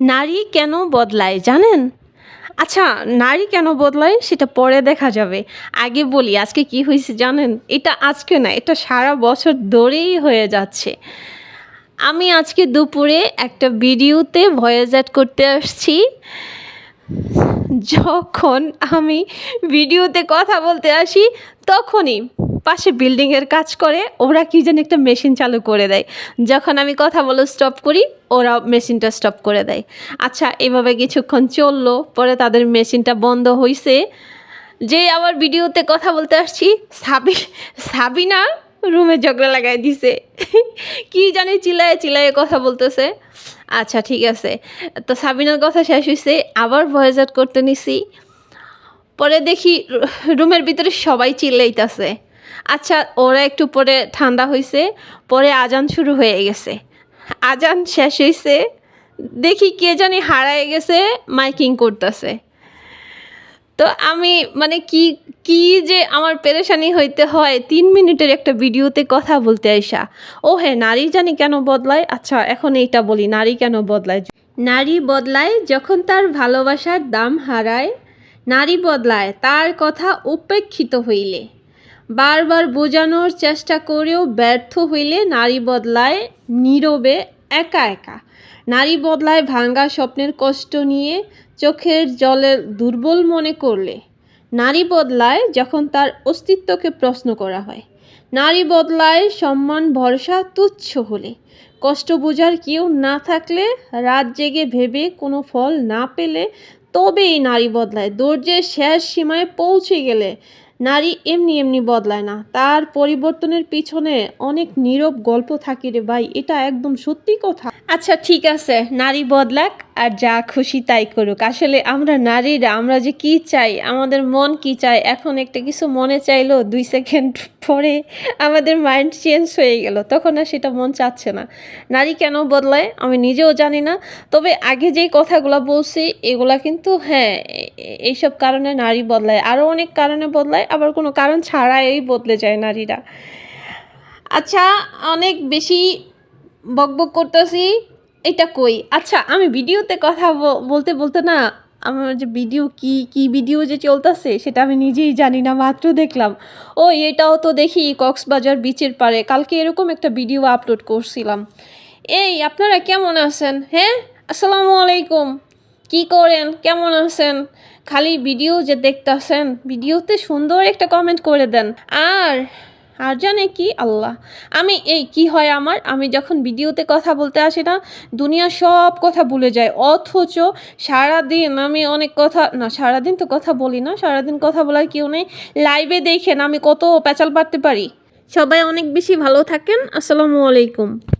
নারী কেন বদলায় জানেন? আচ্ছা নারী কেন বদলায় সেটা পরে দেখা যাবে। আগে বলি, আজকে কি হয়েছে জানেন? এটা আজকে না, এটা সারা বছর ধরেই হয়ে যাচ্ছে। আমি আজকে দুপুরে একটা ভিডিওতে ভয়েস অ্যাড করতে আসছি। যখন আমি ভিডিওতে কথা বলতে আসি, তখনই পাশে বিল্ডিংয়ের কাজ করে, ওরা কি যেন একটা মেশিন চালু করে দেয়। যখন আমি কথা বলে স্টপ করি, ওরা মেশিনটা স্টপ করে দেয়। আচ্ছা এভাবে কিছুক্ষণ চলল, পরে তাদের মেশিনটা বন্ধ হয়েছে যে আবার ভিডিওতে কথা বলতে আসছি, সাবি, সাবিনা রুমে ঝগড়া লাগাই দিছে। কি জানি চিল্লায় চিল্লায় কথা বলতেছে। আচ্ছা ঠিক আছে। তো সাবিনার কথা শেষ হয়েছে আবার ভয়েস আউট করতে নিছি। পরে দেখি রুমের ভিতরে সবাই চিল্লাইতেছে। আচ্ছা ওরা একটু পরে ঠান্ডা হয়েছে পরে আজান শুরু হয়ে গেছে। আজান শেষ হয়েছে দেখি কে জানি হারায় গেছে, মাইকিং করতেছে। তো আমি মানে কি কি যে আমার পেরেশানি হইতে হয়, তিন মিনিটের একটা ভিডিওতে কথা বলতে আইসা। ও হ্যাঁ নারী জানি কেন বদলায়? আচ্ছা এখন এইটা বলি, নারী কেন বদলায়? নারী বদলায় যখন তার ভালোবাসার দাম হারায়, নারী বদলায়, তার কথা উপেক্ষিত হইলে। বারবার বোঝানোর চেষ্টা করেও ব্যর্থ হইলে নারী বদলায় নীরবে, একা একা। নারী বদলায় ভাঙ্গা স্বপ্নের কষ্ট নিয়ে চোখের জলে দুর্বল মনে করলে। নারী বদলায় যখন তার অস্তিত্বকে প্রশ্ন করা হয়। নারী বদলায় সম্মান, ভরসা, তুচ্ছ হলে। কষ্ট বোঝার কেউ না থাকলে, রাত জেগে ভেবে কোনো ফল না পেলে তবেই নারী বদলায়। ধৈর্যের শেষ সীমায় পৌঁছে গেলে নারী এমনি এমনি বদলায় না। তার পরিবর্তনের পিছনে অনেক নীরব গল্প থাকে রে ভাই। এটা একদম সত্যি কথা। আচ্ছা ঠিক আছে। নারী বদলাক আর যা খুশি তাই করুক। আসলে আমরা নারীরা, আমরা যে কি চাই, আমাদের মন কি চায় এখন একটা কিছু মনে চাইলো দুই সেকেন্ড পরে আমাদের মাইন্ড চেঞ্জ হয়ে গেল। তখন আর সেটা মন চাচ্ছে না। নারী কেন বদলায়, আমি নিজেও জানি না। তবে আগে যেই কথাগুলো বলছি, এগুলা কিন্তু হ্যাঁ এইসব কারণে নারী বদলায়। আরও অনেক কারণে বদলায়, আবার কোনো কারণ ছাড়াই বদলে যায় নারীরা। আচ্ছা অনেক বেশি বকবক করতেছি এটা কই? আচ্ছা আমি ভিডিওতে কথা বলতে বলতে না, আমার যে ভিডিও কি কি ভিডিও যে চলতেছে, সেটা আমি নিজেই জানি না, মাত্র দেখলাম। ও এটাও তো দেখি কক্সবাজার বিচের পারে কালকে এরকম একটা ভিডিও আপলোড করছিলাম। এই, আপনারা কেমন আছেন? হ্যাঁ? আসসালামু আলাইকুম। কি করেন? কেমন আছেন? খালি ভিডিও যে দেখতেছেন, ভিডিওতে সুন্দর একটা কমেন্ট করে দেন। আর আর জানে কি আল্লাহ? আমি এই কি হয় আমার? আমি যখন ভিডিওতে কথা বলতে আসি না দুনিয়া সব কথা ভুলে যায়। অথচ সারাদিন আমি অনেক কথা, না, সারাদিন তো কথা বলি না, সারাদিন কথা বলার কেউ নেই। লাইভে দেখেন আমি কত প্যাচাল পারতে পারি। সবাই অনেক বেশি ভালো থাকেন। আসসালামু আলাইকুম।